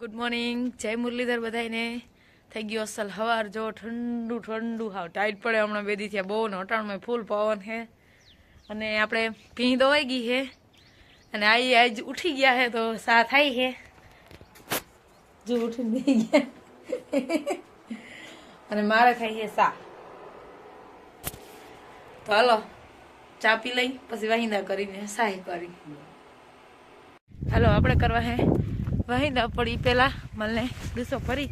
Good morning જય મુરલીધર બધાને થઈ ગયો અસલ હવાર જો ઠંડુ ઠંડુ હાવ. ટાઈટ પડે હમણાં બેદી થયા બહુ ને ફૂલ પવન હે. અને આપણે ભીં દોવાઈ ગઈ હે. અને આઈ આજ ઉઠી ગયા હે તો સા થાય હે. જો ઉઠીને બેહી ગયા. અને મારે થાય છે સા તો હાલો, ચા પી લઈ, પછી વાહિંદા કરીને સાહી કરી. હાલો, આપણે કરવા હે. વાહિંદા પડી. પેલા મને ડૂસો ફરી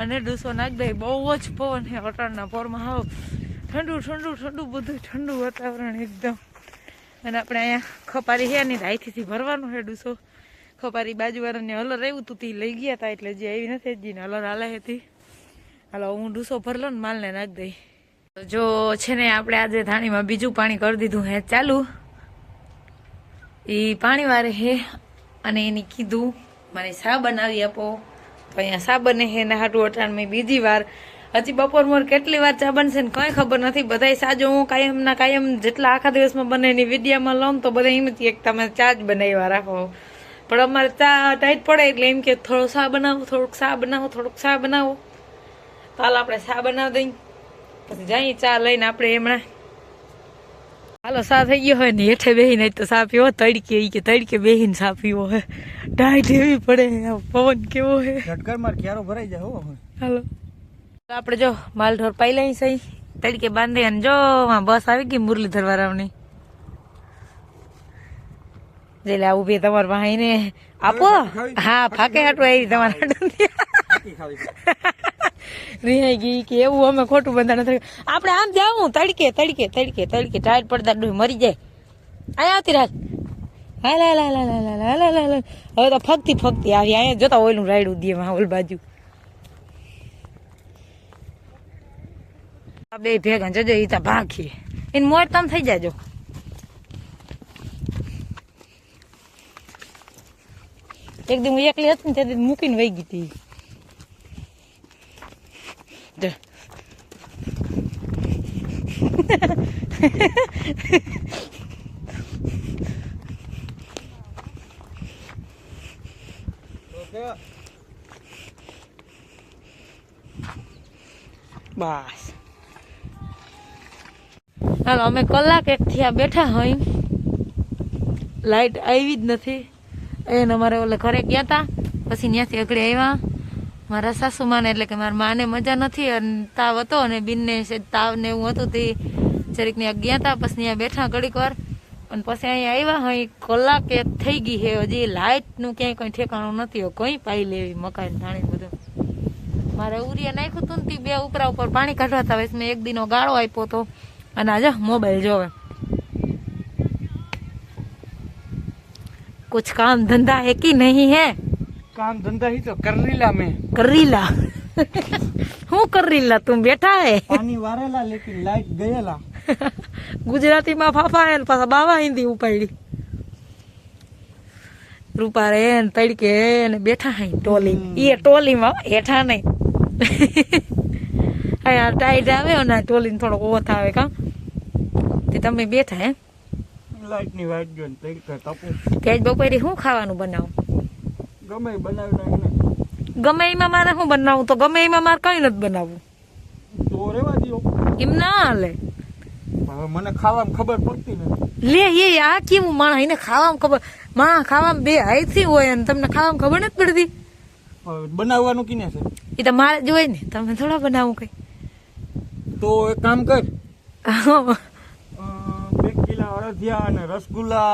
અને ડૂસો નાખ દઈ બહુ જ પવન હે અટાણના પોરમાં. હાવ ઠંડુ ઠંડુ ઠંડુ બધું ઠંડુ વાતાવરણ એકદમ. અને આપણે અહીંયા ખપારી હે ને રાઈથી ભરવાનું છે ડૂસો. ખપારી બાજુવાળાને હલર આવ્યું તું તી લઈ ગયા હતા એટલે જે આવી નથી જીને હલર હાલે હતી હાલો, હું ડૂસો ભરલો ને માલને નાખી દઈ. જો છે ને આપણે આજે ધાણીમાં બીજું પાણી કરી દીધું હે ચાલુ. એ પાણી વારે હે અને એની કીધું મને શા બનાવી આપો. તો અહીંયા શા બને હે ને હાટું અટાણ મેં બીજી વાર. હજી બપોર મોર કેટલી વાર ચા બનશે ને કંઈ ખબર નથી. બધાય સાજો હું કાયમના કાયમ જેટલા આખા દિવસમાં બને એની વિડીયામાં લઉં તો બધા એમ એક તમે ચા જ બનાવ્યા રાખો. પણ અમારે ચા ટાઈટ પડે એટલે એમ કે થોડો શા બનાવો, થોડુંક શા બનાવો, થોડુંક શા બનાવો. તો હાલ આપણે શા બનાવી દઈએ પછી જઈએ ચા લઈને આપણે હમણાં. હાલો સા થઈ ગયો હોય ને હેઠે બેહીને તો સા પીવો તડકે એ કે તડકે બેહીને સા પીવો હે. ટાઈટ એવી પડે પવન કેવો હે. ઝટકર માર ક્યારો ભરાઈ જાય હો હાલો. આપણે જો માલ ઢોર પાઈ લઈ સહી તડકે બાંધી અને જો આ બસ આવી ગઈ મુરલીધર વાળાની જેલે આવું ઊભી તમારે ભાઈ ને આપો હા ફાકે હાટવા આવી તમારા રિહાઈ ગઈ કે એવું અમે ખોટું બંધા નથી આપણે આમ જાવું તડકે તડકે તડકે તડકે, ટાયર પડતા મરી જાય. અહીંયા આવતી રાત. હવે તો ફગતી ફગતી આવી. અહીંયા જોતા ઓયલું રાયડું દે ઓલ બાજુ. બે ભેગા જજો એ તો ભાખીએ. એને મોર તમ થઈ જાજો. એક દી હું એકલી હતી ને તેથી મૂકીને વહી ગઈ હતી બસ. હાલો, અમે કલાક એક થયા બેઠા હોય લાઈટ આવી જ નથી. એને અમારે ઓલે ઘરે ગયા હતા પછી ત્યાંથી આગળ આવ્યા. મારા સાસુમાને એટલે કે મારા માને મજા નથી અને તાવ હતો અને બિનને તાવ ને એવું હતું તે જરીક ત્યાં ગયા હતા પછી અહીંયા બેઠા ઘડીક વાર. અને પછી અહીંયા આવ્યા હોય કલાક એક થઈ ગઈ છે, હજી લાઇટનું ક્યાંય કંઈ ઠેકાણું નથી કોઈ પાઈ લેવી, મકાઈ ધાણી બધું. મારે ઉરિયા નાખ્યું હતું ને બે ઉપરા ઉપર પાણી કાઢવા હતા મેં એક દિનો ગાળો આપ્યો હતો અને આજે મોબાઈલ જોવે કુછ કામ ધંધા હે કે નહીં હે? કામ ધંધા હી તો કરરીલા મે. કરરીલા હું કરરીલા તું બેઠા હે? પાણી વારેલા લેકિન લાઈટ ગયેલા. ગુજરાતીમાં ફાફા હે પાછા બાવા હિન્દી ઉપાડી. રૂપા રે ને તડકે ને બેઠા હે ટોલી. એ ટોલીમાં હેઠા નહીં. હા ટાઈટ આવે ને ટોલીને થોડો ઓથ આવે કા? તે તમે બેઠા હે? લાઈટની વાટ જો ને તડકે તપો. તેજ બપોરે શું ખાવાનું બનાવું? ગમે બનાવી નાખને ગમે એમાં મારે શું બનાવું? તો ગમે એમાં મારે કઈ નથી બનાવવું. તો રેવા દો એમ ના હાલે. હવે મને ખાવામાં ખબર પડતી નથી. લે એ આ કેવું માણસ? એને ખાવામાં ખબર માણસ ખાવામાં બે હાઈથી હોય અને તમને ખાવામાં ખબર નથી પડતી? બનાવવાનું કિને છે. એ તો મારે જ હોય ને. તમે થોડા બનાવું કઈ. તો એક કામ કર. અડદિયા ને રસગુલ્લા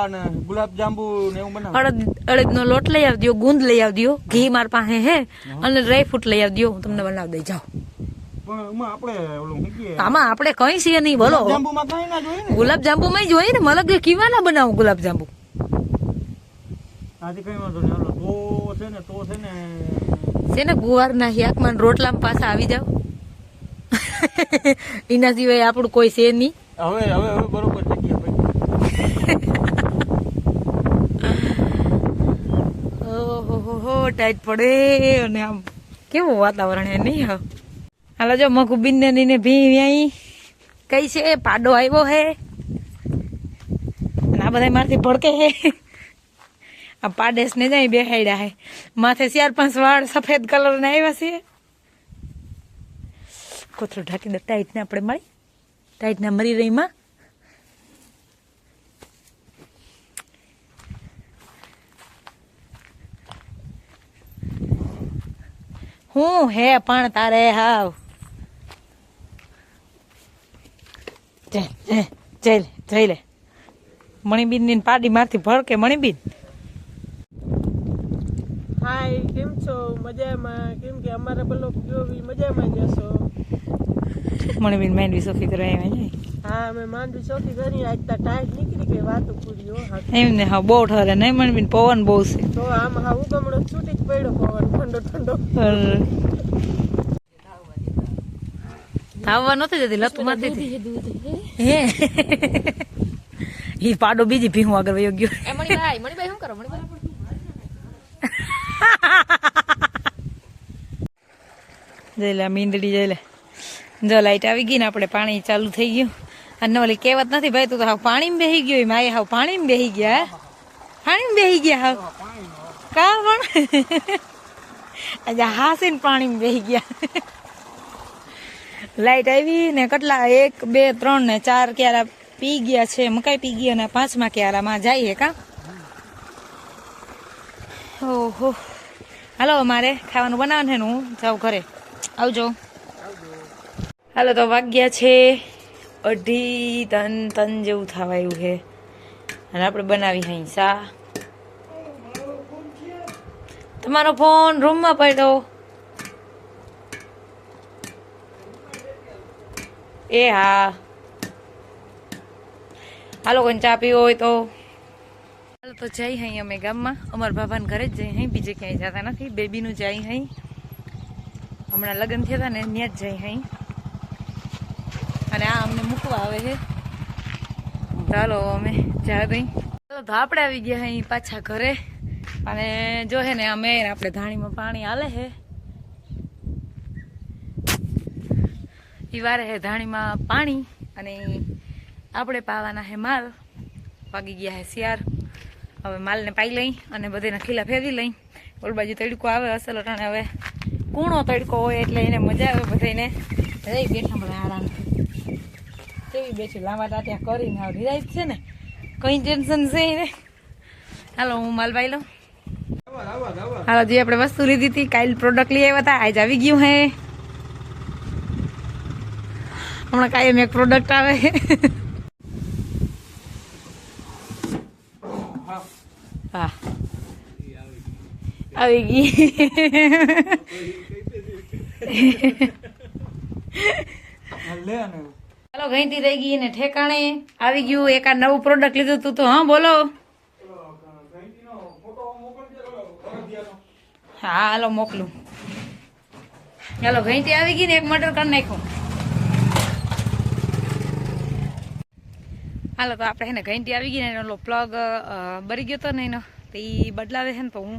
અડદ અડદનો લોટ લઈ આવજો ગુંદ લઈ આવજો ઘી માર પાસે હે અને ડ્રાયફ્રૂટ લઈ આવજો. હું તમને બનાવી દઈ જાઉં. આમાં આપણે કઈ છીએ નહીં બોલો. ગુલાબ જાંબુ માં જોઈએ ને? મલગ કીવા ના બનાવું ગુલાબ જાંબુ છે ને ગુવાર ના હિયાકમાં રોટલા પાસે આવી જાવ એના સિવાય આપણું કોઈ છે નહીં. હવે હવે બરોબર ટાઈટ પડે અને આમ કેવું વાતાવરણ એ નહીં હાલો જો, મગુ બિનને નીને ભી વ્યાઈ. કઈ છે? પાડો આવ્યો હે. આ બધા મારથી ભડકે હે. આ પાડેશ ને જાય બેહાડ્યા હે. માથે ચાર પાંચ વાળ સફેદ કલર ને આવ્યા છે. કોથળું ઢાંકી દે, ટાઈટ ને આપણે મળી ટાઈટ ના મરી રહી હું હે પણ તારે હાવ. જય લે જઈ લે. મણિબીનની પાડી મારથી ભડકે મણિબીન? હાય કેમ છો? મજામાં. કેમ કે અમારા બ્લોક જોવી મજામાં જશો મણિબીન માંડવી સોફી કરવા આવ્યા છે. હા અમે માંડવી ચોથી કરી આજ તા ટાઈટ નીકળી ગઈ વાતો પૂરી હો એમને હા બહુ ઠરે નહીં મણિબીન પવન બહુ છે. તો આમ હા ઉગમણો છૂટી જ પડ્યો પવન ઠંડો ઠંડો. ધાવવા નથી જતી લતું મારતી હે? ઈ પાડો બીજી ભીહું આગળ વયો ગયો. એ મણિભાઈ મણિભાઈ શું કરો મણિભાઈ? જઈ લે મીંદડી જઈ લે જો લાઈટ આવી ગઈ ને આપણે પાણી ચાલુ થઈ ગયું. અને ઓલી કહેવત નથી ભાઈ, તું તો હાવ પાણીમાં બેહી ગયો માએ હાવ પાણીમાં બેહી ગયા? પાણીમાં બેહી ગયા હાવ? કા પણ? આજે હાસીને પાણીમાં બેહી ગયા. લાઈટ આવી ને કેટલા, એક, બે, ત્રણ ને ચાર ક્યારા પી ગયા છે, મકાઈ પી ગયા ને પાંચમા ક્યારામાં જઈએ કા? ઓહો. હાલો મારે ખાવાનું બનાવવાનું હું જાઉં ઘરે. આવજો. હાલો તો વાગ્યા છે. અઢી તન તન જેવું થવાયું છે. અને આપણે બનાવી હઈ સા તમારો ફોન રૂમમાં પડ્યો એ હા. હાલો કોઈ ચા પીવો હોય તો. હાલો, તો જઈ હઈ અમે ગામમાં. અમારા બાબાને ઘરે જ જઈ હઈ, બીજે ક્યાંય જતા નથી. બેબીનું જઈ હઈ. હમણાં લગ્ન થયા હતા ને, ત્યાં જ જઈ હઈ. અને આ અમને મૂકવા આવે છે. ચાલો અમે જા દઈ ચાલો તો આવી ગયા અહીં પાછા ઘરે. અને જો હે ને અમે આપણે ધાણીમાં પાણી હાલે છે. વારે હે ધાણીમાં પાણી અને આપણે પાવાના હે માલ. વાગી ગયા હે શિયાર હવે માલને પાઈ લઈ અને બધાને ખીલા ફેરવી લઈ. ઓલ બાજુ તડકો આવે, અસલ અટાણે હવે કૂણો તડકો હોય એટલે એને મજા આવે બધાને રહી બેઠા આરામ બેઠી, લાંબા ટાટિયા કરીને હવે રિરાઈત છે ને? કઈ ટેન્શન છે ને? હાલો, હું માલભાઈ લઉં. હાલો, જે આપણે વસ્તુ લીધી હતી કાલ પ્રોડક્ટ લઈ આવ્યા હતા, આજ આવી ગયું હે. હમણાં કાયમ એક પ્રોડક્ટ આવે. આવી ગઈ લે ને ઘઈતી રહી ગઈ ને ઠેકાણે આવી ગયું, એક આ નવું પ્રોડક્ટ લીધું તું, તો હા બોલો. હા, હાલો મોકલું. હાલો, ગઈતી આવી ગઈ ને એક મટર કરી નાખ્યું. હાલો, તો આપણે એને ઘંટી આવી ગઈ ને એનો પ્લગ બરી ગયો હતો ને એનો, તો એ બદલાવે છે ને તો હું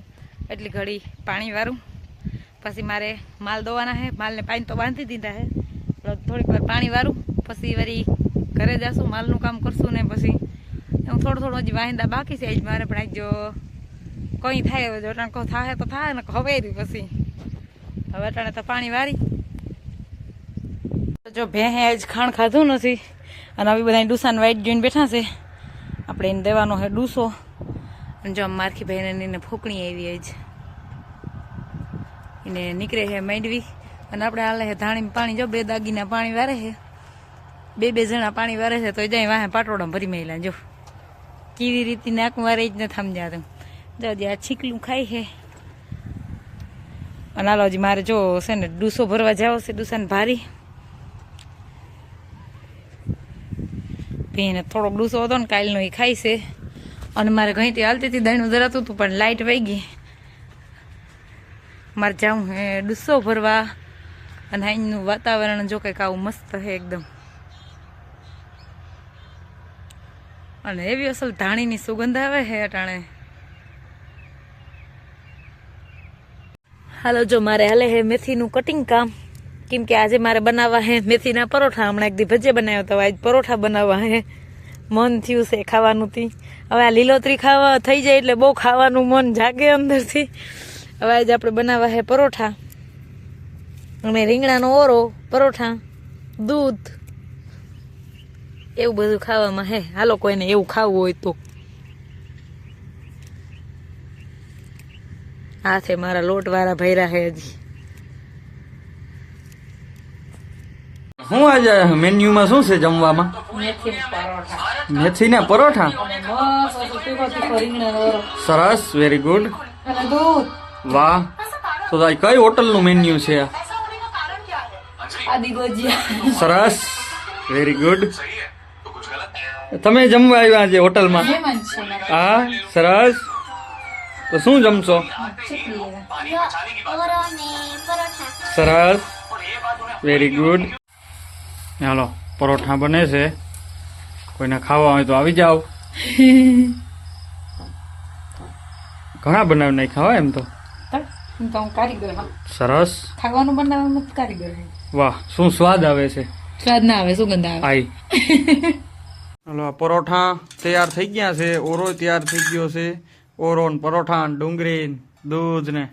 એટલી ઘડી પાણી વારું. પછી મારે માલ દોવાના છે માલને પાણી તો બાંધી દીધા છે થોડીક વાર પાણી વારું. પછી વરી ઘરે જશું, માલનું કામ કરશું ને પછી હું થોડું થોડું હજી વાહિંદા બાકી છે આજ મારે પણ આજ જો કંઈ થાય જો અટાણે કહો થાય તો થાય ને હવે પછી. હવે અટાણે તો પાણી વારી. જો ભેહે આજ ખાણ ખાધું નથી અને આવી બધા ડૂસાને વાઈટ જોઈને બેઠા છે. આપણે એને દેવાનો છે ડૂસો. અને જો મારખી ભાઈને એને ફૂકણી આવી આજ. એને નીકળે છે માંડવી. અને આપણે હાલે છે ધાણી પાણી, જો બે દાગીના પાણી વારે છે. બે બે જણા પાણી વારે છે તો જાય વાહે પાટોડા ભરી મેલા જો. કેવી રીતે નાક મારે જ નથી સમજાતું જો હજી આ છીકલું ખાય છે. અને હાલો હજી મારે જો છે ને ડૂસો ભરવા જાવ છે, ડૂસાને ભારી. ભીને થોડોક ડૂસો હતો ને કાલનો એ ખાય છે. અને મારે ઘણી હાલતી હતી દહીંનું ધરાતું હતું, પણ લાઇટ વહી ગઈ. મારે જાઉં હે ડૂસો ભરવા. અને અહીંનું વાતાવરણ જો કંઈક આવું મસ્ત છે એકદમ. અને એવી અસલ ધાણીની સુગંધ આવે હે અટાણે. હાલો, જો મારે હાલે હે મેથીનું કટિંગ કામ, કેમ કે આજે મારે બનાવવા હે મેથીના પરોઠા. હમણાં એક દી ભજીયા બનાવ્યા તો આજ પરોઠા બનાવવા હે મન થયું છે ખાવાનું તી. હવે આ લીલોતરી ખાવા થઈ જાય એટલે બહુ ખાવાનું મન જાગે અંદરથી. હવે આજે આપણે બનાવવા હે પરોઠા. અને રીંગણાનો ઓરો પરોઠા, દૂધ એવું બધું ખાવામાં હે. હાલો કોઈને એવું ખાવું હોય તો. હાથે મારા લોટ વાળા ભૈરા હે હજી. શું આજે મેન્યુમાં શું છે જમવામાં? મેથી ને મેથીના પરોઠા? સરસ વેરી ગુડ વાહ. તો આ કઈ હોટલનું મેન્યુ છે સરસ વેરી ગુડ તમે જમવા આવ્યા આજે હોટલમાં? છે મારા હા? સરસ. તો શું જમશો? સરસ. વેરી ગુડ હાલો પરોઠા બને છે. કોઈને ખાવા હોય તો આવી જાઓ. ઘણા બનાવી નહીં ખાવા એમ તો. સરસ. ખાવાનું બનાવવાનું કારીગર વાહ શું સ્વાદ આવે છે? સ્વાદ ના આવે સુગંધ આવે? આઈ. હાલો પરોઠા તૈયાર થઈ ગયા છે. ઓરો તૈયાર થઈ ગયો છે. ઓરો ને પરોઠા ને ડુંગળી દૂધ ને.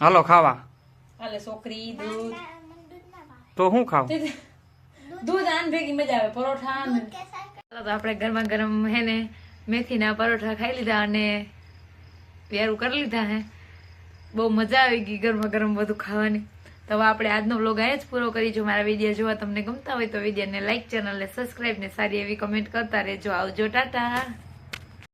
હાલો ખાવા. હાલે છોકરી દૂધ. તો હું ખાવ દૂધ આન ભેગી મજા આવે પરોઠા ને તો આપણે ગરમા ગરમ હે ને મેથીના પરોઠા ખાઈ લીધા અને પ્યારું કરી લીધા હે. બહુ મજા આવી ગઈ ગરમા ગરમ બધું ખાવાની. તો હવે આપણે આજનો વ્લોગ અહીંયા જ પૂરો કરીશું મારા વીડિયો જોવા તમને ગમતા હોય તો વિડીયોને લાઈક ચેનલને સબસ્ક્રાઈબ ને સારી એવી કમેન્ટ કરતા રહેજો. આવજો, ટાટા.